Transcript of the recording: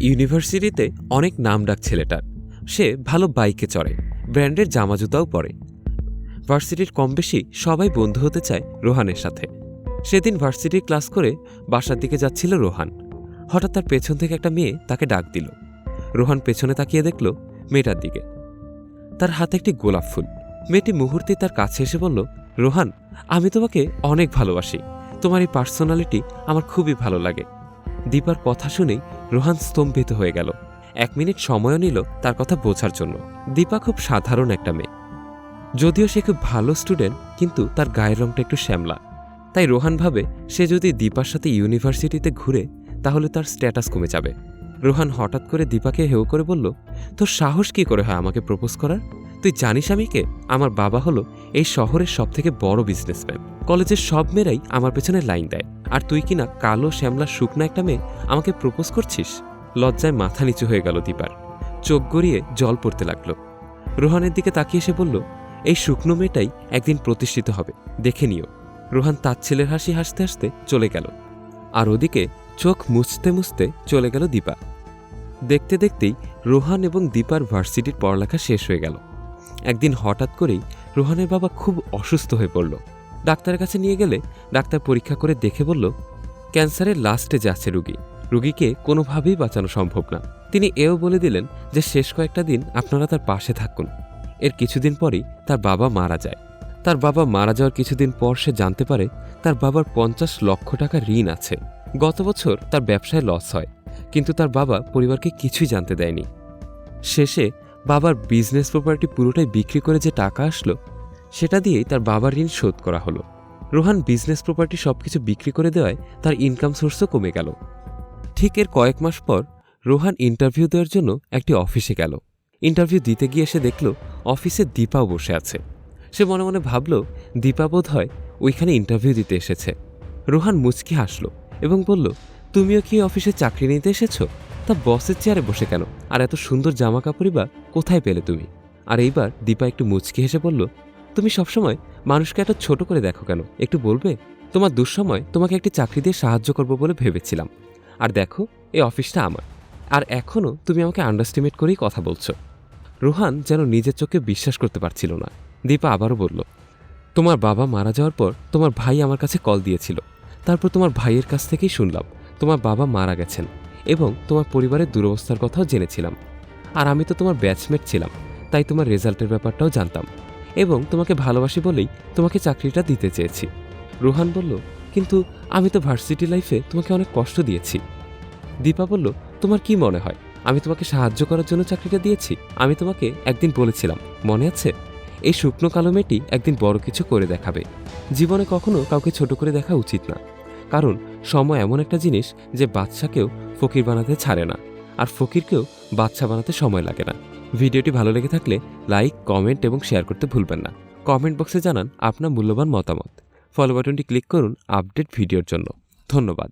ইউনিভার্সিটিতে অনেক নামডাক ছেলেটার। সে ভালো বাইকে চড়ে, ব্র্যান্ডের জামা জুতাও পরে। ভার্সিটির কম বেশি সবাই বন্ধু হতে চায় রোহানের সাথে। সেদিন ভার্সিটির ক্লাস করে বাসার দিকে যাচ্ছিল রোহান। হঠাৎ তার পেছন থেকে একটা মেয়ে তাকে ডাক দিল। রোহান পেছনে তাকিয়ে দেখল মেয়েটার দিকে। তার হাতে একটি গোলাপ ফুল। মেয়েটি মুহূর্তে তার কাছে এসে বলল, রোহান, আমি তোমাকে অনেক ভালোবাসি। তোমার এই পার্সোনালিটি আমার খুবই ভালো লাগে। দীপার কথা শুনেই রোহান স্তম্ভিত হয়ে গেল। এক মিনিট সময়ও নিল তার কথা বোঝার জন্য। দীপা খুব সাধারণ একটা মেয়ে। যদিও সে খুব ভালো স্টুডেন্ট কিন্তু তার গায়ের রংটা একটু শ্যামলা। তাই রোহান ভাবে, সে যদি দীপার সাথে ইউনিভার্সিটিতে ঘুরে, তাহলে তার স্ট্যাটাস কমে যাবে। রোহান হঠাৎ করে দীপাকে হেউ করে বলল, তোর সাহস কি করে হয় আমাকে প্রপোজ করার? তুই জানিস আমি কে আমার বাবা হলো এই শহরের সব থেকে বড় বিজনেসম্যান কলেজের সব মেয়েরাই আমার পেছনে লাইন দেয়। আর তুই কিনা কালো, শ্যামলা, শুকনা একটা মেয়ে আমাকে প্রপোজ করছিস? লজ্জায় মাথা নিচু হয়ে গেল দীপার। চোখ গড়িয়ে জল পড়তে লাগল। রোহানের দিকে তাকিয়ে এসে বলল, এই শুকনো মেয়েটাই একদিন প্রতিষ্ঠিত হবে। দেখে নিও। রোহান তার ছেলের হাসি হাসতে হাসতে চলে গেল। আর ওদিকে চোখ মুছতে মুছতে চলে গেল দীপা। দেখতে দেখতেই রোহান এবং দীপার ভার্সিটির পড়ালেখা শেষ হয়ে গেল। একদিন হঠাৎ করেই রোহানের বাবা খুব অসুস্থ হয়ে পড়ল। ডাক্তারের কাছে নিয়ে গেলে ডাক্তার পরীক্ষা করে দেখে বলল, ক্যান্সারের লাস্টে যাচ্ছে রুগী। রুগীকে কোনোভাবেই বাঁচানো সম্ভব না। তিনি এও বলে দিলেন যে, শেষ কয়েকটা দিন আপনারা তার পাশে থাকুন। এর কিছুদিন পরই তার বাবা মারা যায়। তার বাবা মারা যাওয়ার কিছুদিন পর সে জানতে পারে তার বাবার পঞ্চাশ লক্ষ টাকা ঋণ আছে। গত বছর তার ব্যবসায় লস হয়, কিন্তু তার বাবা পরিবারকে কিছুই জানতে দেয়নি। শেষে বাবার বিজনেস প্রপার্টি পুরোটাই বিক্রি করে যে টাকা আসলো, সেটা দিয়েই তার বাবার ঋণ শোধ করা হলো। রোহান বিজনেস প্রপার্টি সবকিছু বিক্রি করে দেওয়ায় তার ইনকাম সোর্সও কমে গেল। ঠিক এর কয়েক মাস পর রোহান ইন্টারভিউ দেওয়ার জন্য একটি অফিসে গেল। ইন্টারভিউ দিতে গিয়ে সে দেখল অফিসে দীপাও বসে আছে। সে মনে মনে ভাবল, দীপা বোধ হয় ওইখানে ইন্টারভিউ দিতে এসেছে। রোহান মুচকি হাসল এবং বলল, তুমিও কি অফিসে চাকরি নিতে এসেছ? তা বসের চেয়ারে বসে কেন? আর এত সুন্দর জামা কাপড়ই বা কোথায় পেলে তুমি? আর এইবার দীপা একটু মুচকি হেসে বলল, তুমি সবসময় মানুষকে এত ছোট করে দেখো কেন? একটু বলবে? তোমার দুঃসময় তোমাকে একটি চাকরি দিয়ে সাহায্য করব বলে ভেবেছিলাম। আর দেখো, এই অফিসটা আমার। আর এখনও তুমি আমাকে আন্ডারস্টিমেট করেই কথা বলছো। রোহান যেন নিজের চোখে বিশ্বাস করতে পারছিল না। দীপা আবারও বলল, তোমার বাবা মারা যাওয়ার পর তোমার ভাই আমার কাছে কল দিয়েছিল। তারপর তোমার ভাইয়ের কাছ থেকেই শুনলাম। তোমার বাবা মারা গেছেন। এবং তোমার পরিবারের দুরবস্থার কথাও জেনেছিলাম। আর আমি তো তোমার ব্যাচমেট ছিলাম, তাই তোমার রেজাল্টের ব্যাপারটাও জানতাম। এবং তোমাকে ভালোবাসি বলেই তোমাকে চাকরিটা দিতে চেয়েছি। রোহান বলল, কিন্তু আমি তো ভার্সিটি লাইফে তোমাকে অনেক কষ্ট দিয়েছি। দীপা বলল, তোমার কি মনে হয়? আমি তোমাকে সাহায্য করার জন্য চাকরিটা দিয়েছি? আমি তোমাকে একদিন বলেছিলাম, মনে আছে? এই শুকনো কালো মেয়েটি একদিন বড় কিছু করে দেখাবে। জীবনে কখনো কাউকে ছোট করে দেখা উচিত না। কারণ সময় এমন একটা জিনিস যে বাচ্চাকেও ফকির বানাতে ছাড়ে না, আর ফকিরকেও বাচ্চা বানাতে সময় লাগে না। ভিডিওটি ভালো লেগে থাকলে লাইক, কমেন্ট এবং শেয়ার করতে ভুলবেন না। কমেন্ট বক্সে জানান আপনার মূল্যবান মতামত। ফলো বাটনটি ক্লিক করুন আপডেট ভিডিওর জন্য। ধন্যবাদ।